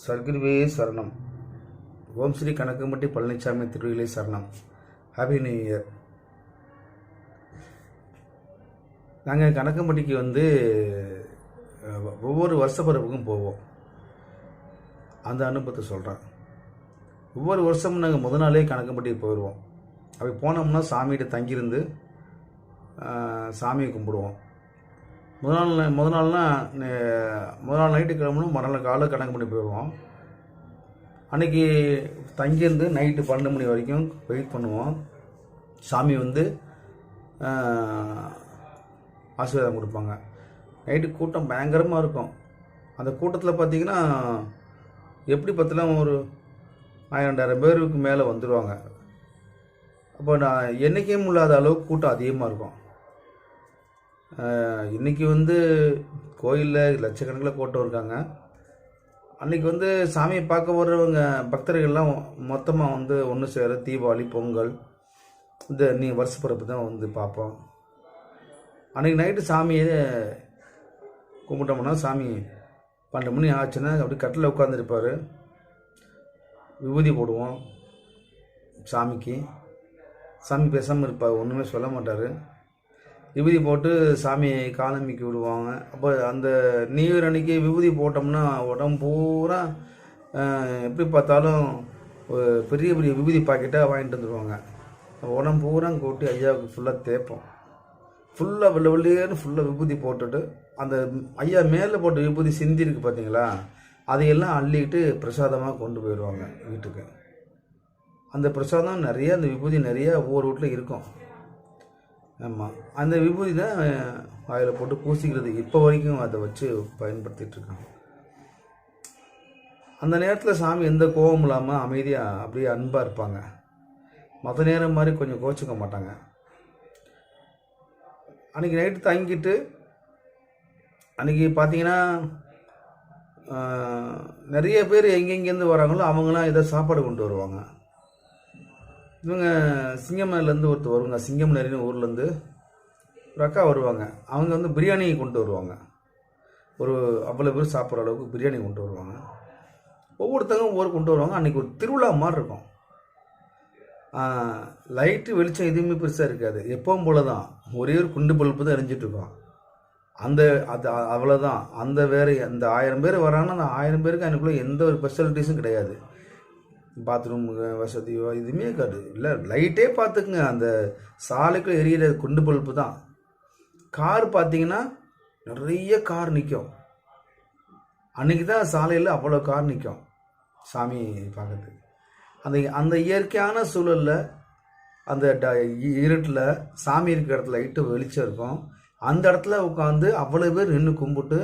சர்க்குருவே சரணம். ஓம் ஸ்ரீ கணக்கம்பட்டி பழனிசாமி திருவிழை சரணம். Happy new year நாங்கள் கணக்கம்பட்டிக்கு வந்து ஒவ்வொரு வருஷ பிறப்புக்கும் போவோம். அந்த அனுபவத்தை சொல்கிறேன் ஒவ்வொரு வருஷமும் நாங்கள் முத நாளே கணக்கம்பட்டிக்கு போயிடுவோம் அப்படி போனோம்னா சாமிகிட்ட தங்கியிருந்து சாமியை கும்பிடுவோம். முதல் நாள் முதல் நாள்னால் முதல் நாள் நைட்டு கிளம்பணும் மறுநாள் காலை கணக்கு பண்ணி போயிடுவோம். அன்னைக்கு தங்கியிருந்து நைட்டு பன்னெண்டு மணி வரைக்கும் வெயிட் பண்ணுவோம். சாமி வந்து ஆசீர்வாதம் கொடுப்பாங்க. நைட்டு கூட்டம் பயங்கரமாக இருக்கும். அந்த கூட்டத்தில் பார்த்திங்கன்னா எப்படி பார்த்தாலும் ஒரு ஆயிரம் ரெண்டாயிரம் பேருக்கு மேலே வந்துடுவாங்க அப்போ நான் என்றைக்கும் இல்லாத அளவுக்கு கூட்டம் அதிகமாக இருக்கும். இன்றைக்கி இன்னைக்கு வந்து கோயிலில் லட்சக்கணக்கில் கூட்டம் இருக்காங்க. அன்றைக்கி வந்து சாமியை பார்க்க வர்றவங்க பக்தர்கள்லாம் மொத்தமாக வந்து ஒன்று சேர தீபாவளி பொங்கல் இந்த நீ வருஷ பிறப்பு தான் வந்து பார்ப்போம். அன்றைக்கி நைட்டு சாமியை கும்பிட்டோம்னா சாமி பன்னெண்டு மணி ஆச்சுன்னா அப்படி கட்டில் உட்காந்துருப்பார் விபூதி போடுவோம் சாமிக்கு. சாமி பேசாமல் இருப்பார் ஒன்றுமே சொல்ல மாட்டார். விபூதி போட்டு சாமியை காலமிக்கி விடுவாங்க. அப்போ அந்த நியூ இயர் அன்னைக்கு விபூதி போட்டோம்னா உடம்பு பூரா எப்படி பார்த்தாலும் பெரிய பெரிய விபூதி பாக்கெட்டாக வாங்கிட்டு வந்துடுவாங்க உடம்பு பூரா கூட்டி ஐயாவுக்கு ஃபுல்லாக தேய்ப்போம். ஃபுல்லாக வெள்ள வெள்ளையேன்னு ஃபுல்லாக விபூதி போட்டுட்டு அந்த ஐயா மேலே போட்ட விபூதி சிந்திருக்கு பார்த்தீங்களா அதையெல்லாம் அள்ளிக்கிட்டு பிரசாதமாக கொண்டு போயிடுவாங்க வீட்டுக்கு. அந்த பிரசாதம் நிறைய அந்த விபூதி நிறையா ஒவ்வொரு வீட்டில் இருக்கும். ஆமாம் அந்த விபூதி தான் வாயில் போட்டு பூசிக்கிறது. இப்போ வரைக்கும் அதை வச்சு பயன்படுத்திகிட்ருக்காங்க அந்த நேரத்தில் சாமி எந்த கோபம் இல்லாமல் அமைதியாக அப்படியே அன்பாக இருப்பாங்க. மற்ற நேரம் மாதிரி கொஞ்சம் கோச்சிக்க மாட்டாங்க. அன்றைக்கி நைட்டு தங்கிட்டு அன்றைக்கி பார்த்தீங்கன்னா நிறைய பேர் எங்கெங்கேருந்து வராங்களோ அவங்களாம் ஏதோ சாப்பாடு கொண்டு வருவாங்க. இவங்க சிங்கமலேருந்து ஒருத்தர் வருவாங்க சிங்கம் ஊர்லேருந்து ஒரு அக்கா வருவாங்க. அவங்க வந்து பிரியாணி கொண்டு வருவாங்க. ஒரு அவ்வளோ பேர் சாப்பிட்ற அளவுக்கு பிரியாணி கொண்டு வருவாங்க. ஒவ்வொருத்தங்க ஒவ்வொரு கொண்டு வருவாங்க. அன்றைக்கி ஒரு திருவிழா மாதிரி இருக்கும். லைட்டு வெளிச்சம் எதுவுமே பெருசாக இருக்காது. எப்பவும் போல தான் ஒரே ஒரு குண்டு பல்பு தான் எரிஞ்சிட்டு இருக்கோம். அந்த அது அவ்வளோதான் அந்த வேறு அந்த ஆயிரம் பேர் வராங்கன்னா அந்த ஆயிரம் பேருக்கு அதுக்குள்ளே எந்த ஒரு ஃபெசிலிட்டிஸும் கிடையாது. பாத்ரூம் வசதியோ எதுவுமே இருக்காது. இல்லை லைட்டே பார்த்துக்குங்க. அந்த சாலைக்குள்ளே எரியிற குண்டு பல்பு தான். கார் பார்த்தீங்கன்னா நிறைய கார் நிற்கும் அன்னைக்கு தான் சாலையில் அவ்வளோ கார் நிற்கும் சாமி பார்க்கறதுக்கு. அந்த அந்த இயற்கையான சூழலில் அந்த ட இருட்டில் சாமி இருக்கிற இடத்துல லைட்டு வெளிச்சம் இருக்கும். அந்த இடத்துல உட்காந்து அவ்வளோ பேர் நின்று கும்பிட்டு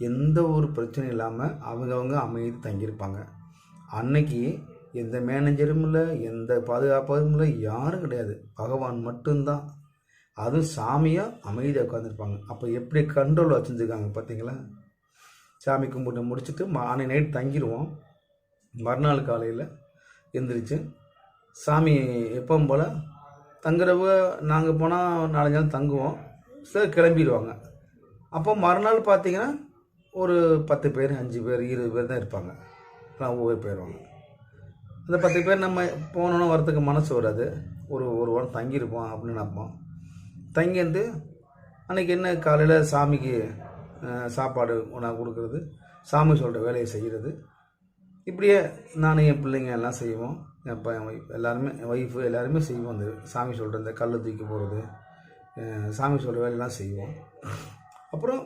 எந்த ஒரு பிரச்சனையும் இல்லாமல் அவங்கவுங்க அமைதி தங்கியிருப்பாங்க. அன்னைக்கு எந்த மேனேஜரும் இல்லை எந்த பாதுகாப்பதும் இல்லை யாரும் கிடையாது. பகவான் மட்டும்தான். அதுவும் சாமியாக அமைதியாக உட்காந்துருப்பாங்க அப்போ எப்படி கண்ட்ரோல் வச்சுருந்துருக்காங்க பார்த்தீங்களா சாமி கும்பிட்டு முடிச்சுட்டு மா- நைட் தங்கிடுவோம் மறுநாள் காலையில் எந்திரிச்சு சாமி எப்பவும் போல் தங்குறவங்க நாங்கள் போனால் நாலஞ்சு நாள் தங்குவோம். சார் கிளம்பிடுவாங்க அப்போ மறுநாள் பார்த்தீங்கன்னா ஒரு பத்து பேர் அஞ்சு பேர் இருபது பேர் தான் இருப்பாங்க. எல்லாம் ஒவ்வொரு போயிடுவாங்க அந்த பத்து பேர் நம்ம போனோன்னா வரத்துக்கு மனசு வராது. ஒரு ஒரு வாரம் தங்கியிருப்போம் அப்படின்னு நினைப்போம். தங்கியிருந்து அன்றைக்கி என்ன காலையில் சாமிக்கு சாப்பாடு உணவு கொடுக்குறது சாமி சொல்கிற வேலையை செய்கிறது இப்படியே நானும் என் பிள்ளைங்க எல்லாம் செய்வோம். என் பையன் ஒய்ஃப் எல்லாருமே என் ஒய்ஃபு எல்லாருமே செய்வோம். அந்த சாமி சொல்கிற இந்த கல் தூக்கி போகிறது சாமி சொல்கிற வேலையெல்லாம் செய்வோம். அப்புறம்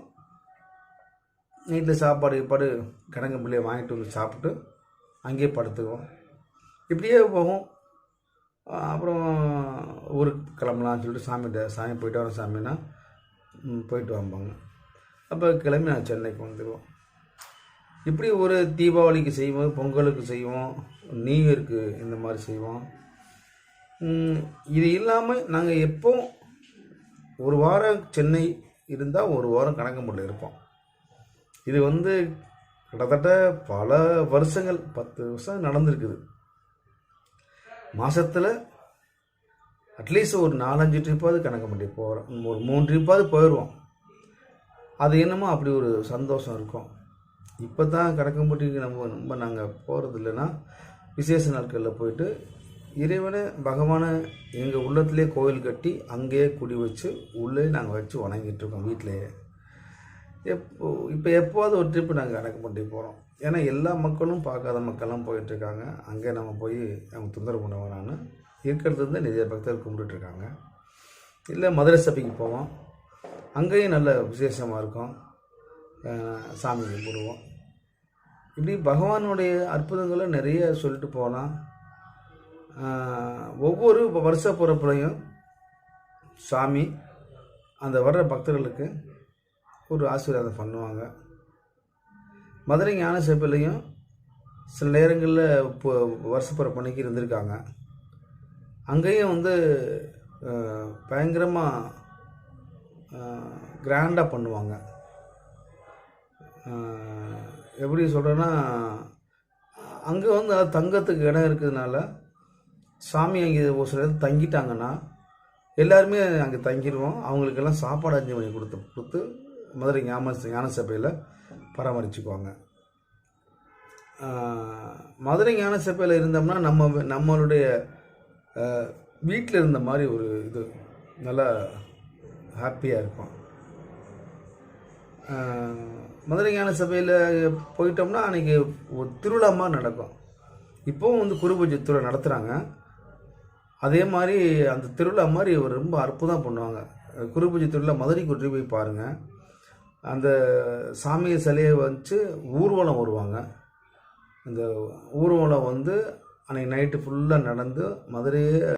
நைட்டில் சாப்பாடு கீப்பாடு கிடங்க பிள்ளைய வாங்கிட்டு வந்து சாப்பிட்டு அங்கேயே படுத்துக்குவோம். இப்படியே போகும். அப்புறம் ஊருக்கு கிளம்பலாம்னு சொல்லிட்டு சாமிகிட்ட சாமி போயிட்டு வரோம். சாமின்னா போயிட்டு வாம்பாங்க. அப்போ கிளம்பி நான் சென்னைக்கு வந்துடுவோம் இப்படி ஒரு தீபாவளிக்கு செய்வோம் பொங்கலுக்கு செய்வோம் நியூ இயருக்கு இந்த மாதிரி செய்வோம். இது இல்லாமல் நாங்கள் எப்போ ஒரு வாரம் சென்னை இருந்தால் ஒரு வாரம் கணக்கம்பட்டில் இருப்போம். இது வந்து கிட்டத்தட்ட பல வருஷங்கள் பத்து வருஷம் நடந்திருக்குது. மாதத்தில் அட்லீஸ்ட் ஒரு நாலஞ்சு ட்ரிப்பாவது கணக்கம்பட்டி போகிறோம் ஒரு மூணு ட்ரிப்பாவது போயிடுவோம் அது என்னமோ அப்படி ஒரு சந்தோஷம் இருக்கும். இப்போ தான் கடக்கம்பட்டிக்கு நம்ம ரொம்ப நாங்கள் போகிறது இல்லைன்னா விசேஷ நாட்களில் போயிட்டு இறைவனை பகவானை எங்கள் உள்ளத்திலே கோயில் கட்டி அங்கேயே குடி வச்சு உள்ளே நாங்கள் வச்சு வணங்கிட்டு இருக்கோம் வீட்டிலேயே. எப்போ இப்போ எப்போவாவது ஒரு ட்ரிப்பு நாங்கள் கடக்கம்பட்டி போகிறோம் ஏன்னா எல்லா மக்களும் பார்க்காத மக்கள்லாம் போயிட்டுருக்காங்க. அங்கே நம்ம போய் அவங்க தொந்தரவு பண்ண வேணான்னு இருக்கிறது வந்து நிறைய பக்தர்கள் கும்பிட்டுட்ருக்காங்க. இல்லை மதுரை சபைக்கு போவோம். அங்கேயும் நல்ல விசேஷமாக இருக்கும். சாமி கும்பிடுவோம். இப்படி பகவானுடைய அற்புதங்களை நிறைய சொல்லிட்டு போகலாம். ஒவ்வொரு வருஷ பிறப்புலையும் சாமி அந்த வர்ற பக்தர்களுக்கு ஒரு ஆசீர்வாதம் பண்ணுவாங்க. மதுரை ஞான சேப்பிலையும் சில நேரங்களில் இப்போ வருஷப்புற பணிக்கு இருந்திருக்காங்க. அங்கேயும் வந்து பயங்கரமாக கிராண்டாக பண்ணுவாங்க. எப்படி சொல்கிறேன்னா அங்கே வந்து தங்கத்துக்கு இடம் இருக்கிறதுனால சாமி அங்கே ஒரு சில இடத்துல தங்கிட்டாங்கன்னா எல்லாருமே அங்கே தங்கிடுவோம் அவங்களுக்கெல்லாம் சாப்பாடு அஞ்சு மணி கொடுத்து கொடுத்து மதுரை ஞான ஞான சபையில் பராமரிச்சுக்குவாங்க. மதுரை ஞான சபையில் இருந்தோம்னா நம்ம நம்மளுடைய வீட்டில் இருந்த மாதிரி ஒரு இது நல்லா ஹாப்பியாக இருக்கும் மதுரை ஞான சபையில் போயிட்டோம்னா அன்றைக்கி ஒரு திருவிழா மாதிரி நடக்கும். இப்போவும் வந்து குருபூஜை திருவிழா நடத்துகிறாங்க அதே மாதிரி அந்த திருவிழா மாதிரி ஒரு ரொம்ப அற்புதம் பண்ணுவாங்க. குருபூஜை திருவிழா மதுரை கொண்டு போய் பாருங்கள் அந்த சாமி சிலையை வச்சு ஊர்வலம் வருவாங்க. அந்த ஊர்வலம் வந்து அன்றைக்கி நைட்டு ஃபுல்லாக நடந்து மதுரையே